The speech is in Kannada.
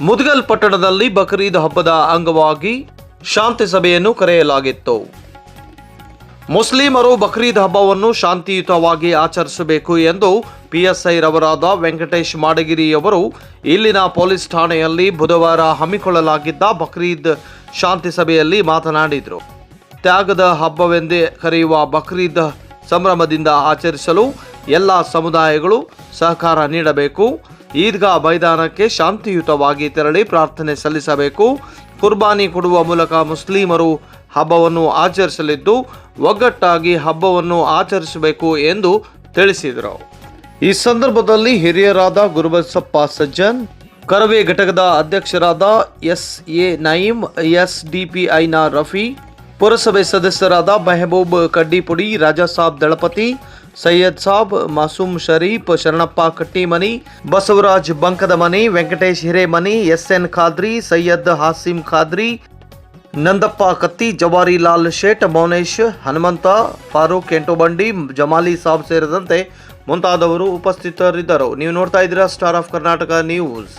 ಮುದ್ಗಲ್ ಪಟ್ಟಣದಲ್ಲಿ ಬಕ್ರೀದ್ ಹಬ್ಬದ ಅಂಗವಾಗಿ ಶಾಂತಿ ಸಭೆಯನ್ನು ಕರೆಯಲಾಗಿತ್ತು. ಮುಸ್ಲಿಮರು ಬಕ್ರೀದ್ ಹಬ್ಬವನ್ನು ಶಾಂತಿಯುತವಾಗಿ ಆಚರಿಸಬೇಕು ಎಂದು ಪಿಎಸ್ಐ ರವರಾದ ವೆಂಕಟೇಶ್ ಮಾಡಗಿರಿಯವರು ಇಲ್ಲಿನ ಪೊಲೀಸ್ ಠಾಣೆಯಲ್ಲಿ ಬುಧವಾರ ಹಮ್ಮಿಕೊಳ್ಳಲಾಗಿದ್ದ ಬಕ್ರೀದ್ ಶಾಂತಿ ಸಭೆಯಲ್ಲಿ ಮಾತನಾಡಿದರು. ತ್ಯಾಗದ ಹಬ್ಬವೆಂದೇ ಕರೆಯುವ ಬಕ್ರೀದ್ ಸಂಭ್ರಮದಿಂದ ಆಚರಿಸಲು ಎಲ್ಲ ಸಮುದಾಯಗಳು ಸಹಕಾರ ನೀಡಬೇಕು. ಈದ್ಗಾ ಮೈದಾನಕ್ಕೆ ಶಾಂತಿಯುತವಾಗಿ ತೆರಳಿ ಪ್ರಾರ್ಥನೆ ಸಲ್ಲಿಸಬೇಕು. ಕುರ್ಬಾನಿ ಕೊಡುವ ಮೂಲಕ ಮುಸ್ಲಿಮರು ಹಬ್ಬವನ್ನು ಆಚರಿಸಲಿದ್ದು, ಒಗ್ಗಟ್ಟಾಗಿ ಹಬ್ಬವನ್ನು ಆಚರಿಸಬೇಕು ಎಂದು ತಿಳಿಸಿದರು. ಈ ಸಂದರ್ಭದಲ್ಲಿ ಹಿರಿಯರಾದ ಗುರುಬಸಪ್ಪ ಸಜ್ಜನ್, ಕರವೇ ಘಟಕದ ಅಧ್ಯಕ್ಷರಾದ ಎಸ್ ಎ ನಯೀಂ ಎಸ್ ಡಿಪಿಐನ ರಫಿ, ಪುರಸಭೆ ಸದಸ್ಯರಾದ ಮೆಹಬೂಬ್ ಕಡ್ಡಿಪುಡಿ ರಾಜಾಸಾಬ್ ದಳಪತಿ ಸೈಯದ್ ಸಾಬ್, ಮಾಸೂಮ್ ಶರೀಫ್ ಶರಣಪ್ಪ ಕಟ್ಟಿಮನಿ ಬಸವರಾಜ್ ಬಂಕದಮನಿ, ವೆಂಕಟೇಶ್ ಹಿರೇಮನಿ ಎಸ್ ಎನ್ ಖಾದ್ರಿ, ಸೈಯದ್ ಹಾಸಿಂ ಖಾದ್ರಿ, ನಂದಪ್ಪ ಕತ್ತಿ, ಜವಾರಿಲಾಲ್ ಶೇಟ್, ಮೌನೇಶ್, ಹನುಮಂತ, ಫಾರೂಕ್ ಎಂಟೋಬಂಡಿ, ಜಮಾಲಿ ಸಾಬ್ ಸೇರಿದಂತೆ ಮುಂತಾದವರು ಉಪಸ್ಥಿತರಿದ್ದರು. ನೀವು ನೋಡ್ತಾ ಇದ್ದೀರಾ ಸ್ಟಾರ್ ಆಫ್ ಕರ್ನಾಟಕ ನ್ಯೂಸ್.